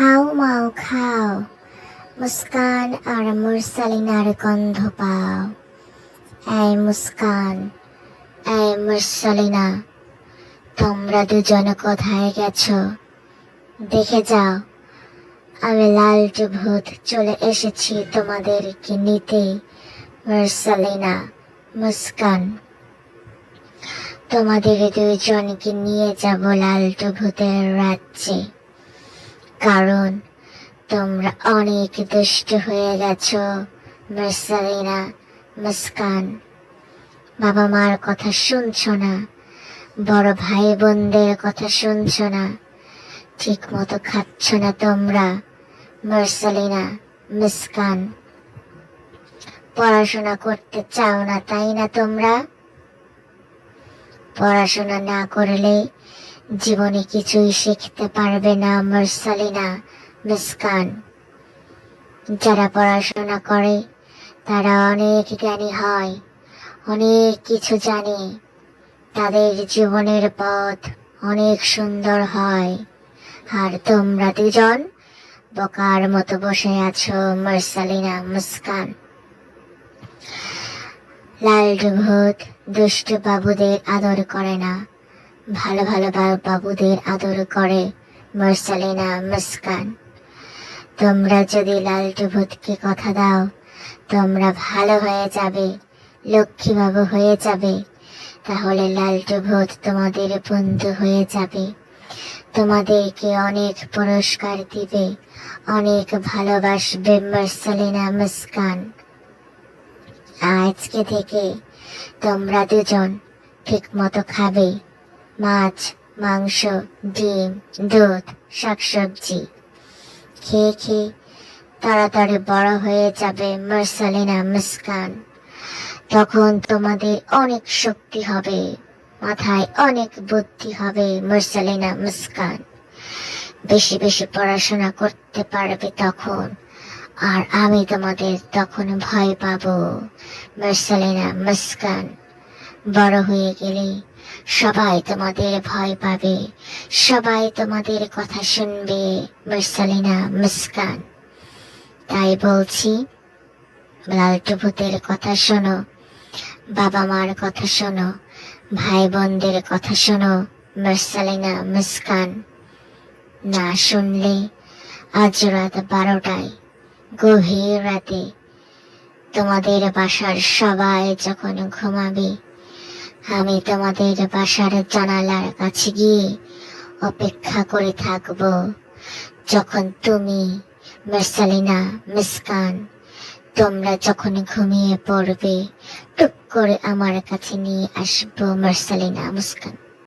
How মাও খাও, মুস্কান, আর মুরসালিনার গন্ধ পাও। এই মুস্কান, এই মুরসালিনা, তোমরা দুজন কোথায় গেছো? দেখে যাও, আমি লালটু ভূত চলে এসেছি তোমাদেরকে নিতে মুরসালিনা, মুস্কান। তোমাদের দুইজনকে নিয়ে যাব লালটু ভূতের রাজ্যে। কারণ তোমরা অনেক দুষ্ট হয়ে গেছো, মুরসালিনা মুস্কান। বাবা মার কথা শুনছো না, বড় ভাই বোনদের কথা শুনছো না ঠিক মতো খাচ্ছ না তোমরা, মার্সালিনা মুস্কান। পড়াশোনা করতে চাও না, তাই না তোমরা? পড়াশোনা না করলে জীবনে কিছুই শিখতে পারবে না মার্সালিনা মিসকান যারা পড়াশোনা করে, তারা অনেক জ্ঞানী হয়, অনেক কিছু জানে। তাদের জীবনের পথ অনেক সুন্দর হয়। আর তোমরা দুজন বোকার মতো বসে আছো মার্সালিনা মুস্কান লাল ভূত, দুষ্টু বাবুদের আদর করে না। ভালো ভালো বাবুদের আদর করে, মুরসালিনা, মুস্কান। তোমরা যদি লালটু ভূতকে কথা দাও, তোমরা ভালো হয়ে যাবে, লক্ষ্মীবাবু হয়ে যাবে। তাহলে লালটু ভূত তোমাদের বন্ধু হয়ে যাবে। তোমাদেরকে অনেক পুরস্কার দিবে, অনেক ভালোবাসবে মুরসালিনা, মুস্কান। আজকে থেকে তোমরা দুজন ঠিক মতো খাবে। মাছ, মাংস, ডিম, দুধ, শাকসবজি। খেয়ে খেয়ে তাড়াতাড়ি বড় হয়ে যাবে মুরসালিনা মুস্কান। তখন তোমাদের অনেক শক্তি হবে, মাথায় অনেক বুদ্ধি হবে মুরসালিনা মুস্কান। বেশি বেশি পড়াশোনা করতে পারবে তখন, আর আমি তোমাদের তখন ভয় পাবো মুরসালিনা মুস্কান। বড় হয়ে গেলে সবাই তোমাদের ভয় পাবে। সবাই তোমাদের কথা শুনবে, মুরসালিনা, মুস্কান। তাই বলছি লালটু ভূতের কথা শোনো বাবা মার কথা শোনো ভাই বোনদের কথা শোনো, মুরসালিনা, মুস্কান। না শুনলে আজ রাত বারোটায়, গভীর রাতে তোমাদের বাসার সবাই যখন ঘুমাবে আমি তোমাদের বাসার জানালার কাছে গিয়ে অপেক্ষা করে থাকব। যখন তুমি মেসালিনা মিসকান, তোমরা যখন ঘুমিয়ে পড়বে, টুক করে আমার কাছে নিয়ে আসব, মার্সালিনা, মুস্কান।